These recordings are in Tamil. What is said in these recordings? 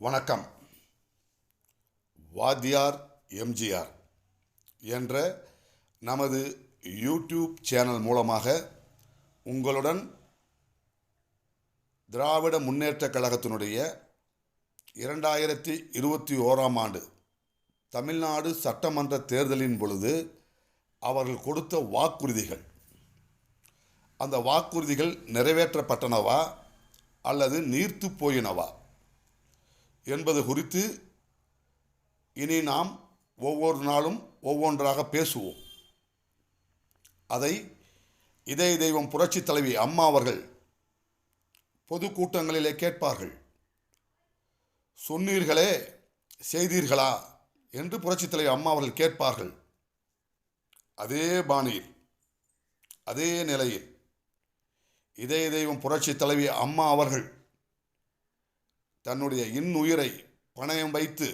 வணக்கம். வாத்தியார் எம்ஜிஆர் என்ற நமது யூடியூப் சேனல் மூலமாக உங்களுடன் திராவிட முன்னேற்றக் கழகத்தினுடைய இரண்டாயிரத்தி இருபத்தி ஓராம் ஆண்டு தமிழ்நாடு சட்டமன்ற தேர்தலின் பொழுது அவர்கள் கொடுத்த வாக்குறுதிகள். அந்த வாக்குறுதிகள் நிறைவேற்றப்பட்டனவா அல்லது நீர்த்து போயினவா? என்பது குறித்து இனி நாம் ஒவ்வொரு நாளும் ஒவ்வொன்றாக பேசுவோம். அதை இதய தெய்வம் புரட்சி தலைவி அம்மா அவர்கள் பொதுக்கூட்டங்களிலே கேட்பார்கள். சொன்னீர்களே செய்தீர்களா? என்று புரட்சி தலைவி அம்மா அவர்கள் கேட்பார்கள். அதே பாணியில் அதே நிலையில் இதய தெய்வம் புரட்சி தலைவி அம்மா அவர்கள் தன்னுடைய இன்னுயிரை பணயம் வைத்து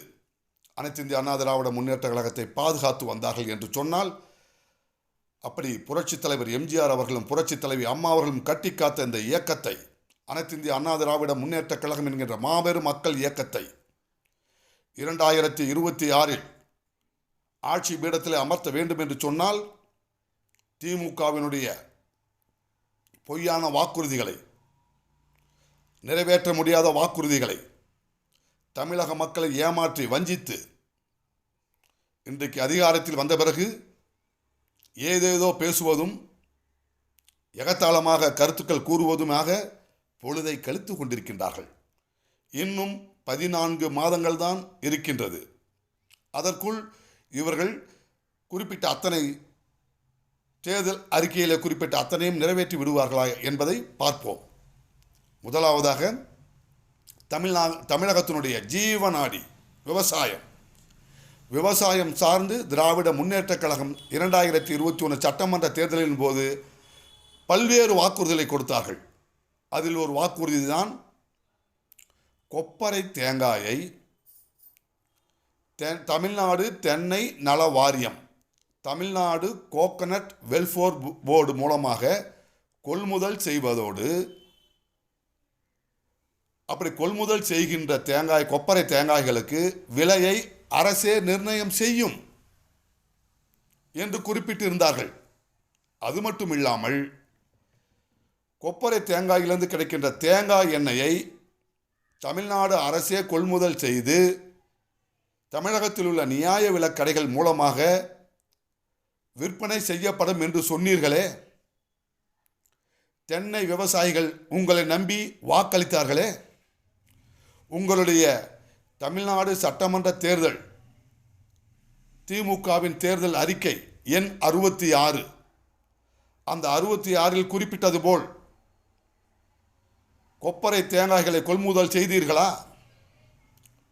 அனைத்து இந்திய அண்ணா திராவிட முன்னேற்ற கழகத்தை பாதுகாத்து வந்தார்கள் என்று சொன்னால் அப்படி புரட்சித் தலைவர் எம்ஜிஆர் அவர்களும் புரட்சித் தலைவி அம்மா அவர்களும் கட்டி காத்த இந்த இயக்கத்தை அனைத்து இந்திய அண்ணா திராவிட முன்னேற்ற கழகம் என்கின்ற மாபெரும் மக்கள் இயக்கத்தை இரண்டாயிரத்தி இருபத்தி ஆறில் ஆட்சி பீடத்தில் அமர்த்த வேண்டும் என்று சொன்னால் திமுகவினுடைய பொய்யான வாக்குறுதிகளை நிறைவேற்ற முடியாத வாக்குறுதிகளை தமிழக மக்களை ஏமாற்றி வஞ்சித்து இன்றைக்கு அதிகாரத்தில் வந்த பிறகு ஏதேதோ பேசுவதும் எகத்தாளமாக கருத்துக்கள் கூறுவதுமாக பொழுதை கழித்து கொண்டிருக்கின்றார்கள். இன்னும் பதினான்கு மாதங்கள் தான் இருக்கின்றது. அதற்குள் இவர்கள் குறிப்பிட்ட அத்தனை தேர்தல் அறிக்கையில் குறிப்பிட்ட அத்தனையும் நிறைவேற்றி விடுவார்களா என்பதை பார்ப்போம். முதலாவதாக தமிழ்நா தமிழகத்தினுடைய ஜீவநாடி விவசாயம். விவசாயம் சார்ந்து திராவிட முன்னேற்றக் கழகம் இரண்டாயிரத்தி இருபத்தி ஒன்று சட்டமன்ற தேர்தலின் போது பல்வேறு வாக்குறுதிகளை கொடுத்தார்கள். அதில் ஒரு வாக்குறுதி தான் கொப்பரை தேங்காயை தென் தமிழ்நாடு தென்னை நல வாரியம் தமிழ்நாடு கோகனட் வெல்ஃபோர் போர்டு மூலமாக கொள்முதல் செய்வதோடு அப்படி கொள்முதல் செய்கின்ற தேங்காய் கொப்பரை தேங்காய்களுக்கு விலையை அரசே நிர்ணயம் செய்யும் என்று குறிப்பிட்டிருந்தார்கள். அது மட்டும் இல்லாமல் கொப்பரை தேங்காயிலிருந்து கிடைக்கின்ற தேங்காய் எண்ணெயை தமிழ்நாடு அரசே கொள்முதல் செய்து தமிழகத்தில் உள்ள நியாய விலைக் கடைகள் மூலமாக விற்பனை செய்யப்படும் என்று சொன்னீர்களே தென்னை விவசாயிகள் உங்களை நம்பி வாக்களித்தார்களே? உங்களுடைய தமிழ்நாடு சட்டமன்ற தேர்தல் திமுகவின் தேர்தல் அறிக்கை எண் அறுபத்தி ஆறு. அந்த அறுபத்தி ஆறில் குறிப்பிட்டது போல் கொப்பரை தேங்காய்களை கொள்முதல் செய்தீர்களா?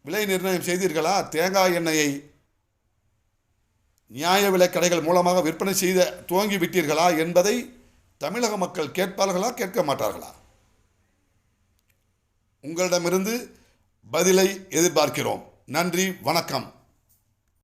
விலை நிர்ணயம் செய்தீர்களா? தேங்காய் எண்ணெயை நியாய விலை கடைகள் மூலமாக விற்பனை செய்த துவங்கி விட்டீர்களா என்பதை தமிழக மக்கள் கேட்பார்களா கேட்க மாட்டார்களா? உங்களிடமிருந்து பதிலை எதிர்பார்க்கிறோம். நன்றி வணக்கம்.